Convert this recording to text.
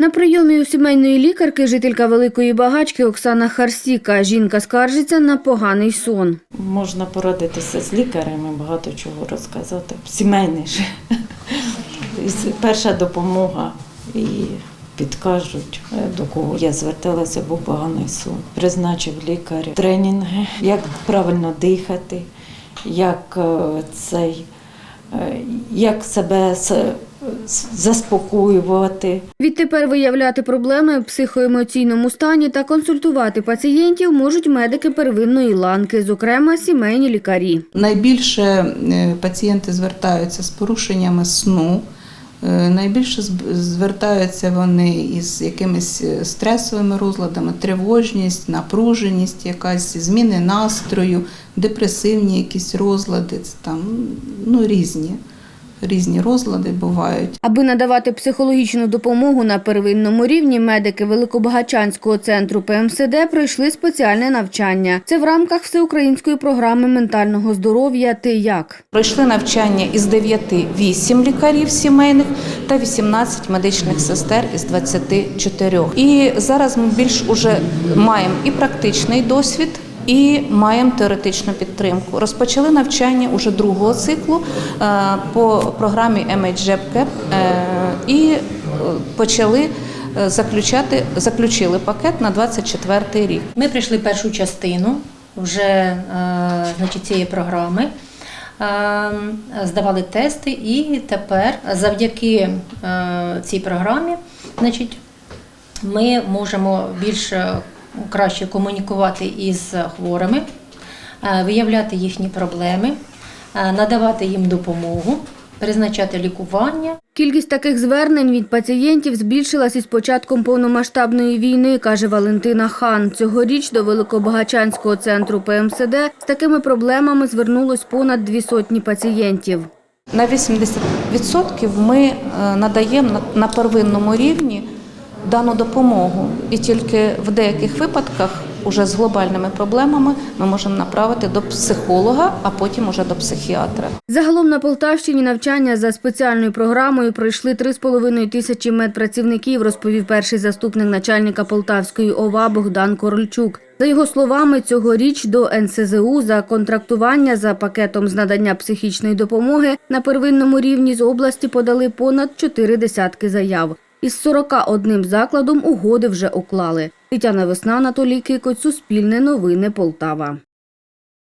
На прийомі у сімейної лікарки жителька Великої Багачки Оксана Харсіка. Жінка скаржиться на поганий сон. Можна порадитися з лікарями, багато чого розказати. Сімейний же. Перша допомога і підкажуть, е, до кого я зверталася, був поганий сон. Призначив лікар тренінги, як правильно дихати, як е, цей, е, як себе заспокоювати. Відтепер виявляти проблеми в психоемоційному стані та консультувати пацієнтів можуть медики первинної ланки, зокрема сімейні лікарі. Найбільше е, пацієнти звертаються з порушеннями сну. е, Найбільше звертаються вони із якимись е, стресовими розладами, тривожність, напруженість, якась зміни настрою, депресивні якісь розлади, там ну, різні, різні розлади бувають. Аби надавати психологічну допомогу на первинному рівні, медики Великобагачанського центру ПМСД пройшли спеціальне навчання. Це в рамках всеукраїнської програми ментального здоров'я Ти як. Пройшли навчання із 9 8 лікарів сімейних та 18 медичних сестер із 24. І зараз ми більш уже маємо і практичний досвід. І маємо теоретичну підтримку. Розпочали навчання уже другого циклу е, по програмі MHJPCAP е, і е, почали заключати, заключили пакет на 24 рік. Ми прийшли першу частину вже значить, цієї програми, здавали тести, і тепер завдяки цій програмі значить, ми можемо більш е, краще комунікувати із хворими, е, виявляти їхні проблеми, е, надавати їм допомогу, призначати лікування. Кількість таких звернень від пацієнтів збільшилась із початком повномасштабної війни, каже Валентина Хан. Цьогоріч до Великобагачанського центру ПМСД з такими проблемами звернулось понад дві сотні пацієнтів. На 80% ми е, надаємо на- на первинному рівні дану допомогу. І тільки в деяких випадках, уже з глобальними проблемами, ми можемо направити до психолога, а потім уже до психіатра. Загалом на Полтавщині навчання за спеціальною програмою пройшли 3,5 тисячі медпрацівників, розповів перший заступник начальника Полтавської ОВА Богдан Корольчук. За його словами, цьогоріч до НСЗУ за контрактування за пакетом з надання психічної допомоги на первинному рівні з області подали понад чотири десятки заяв. Із 41 закладом угоди вже уклали. Тетяна Весна, Анатолій Кикоць, Суспільне новини Полтава.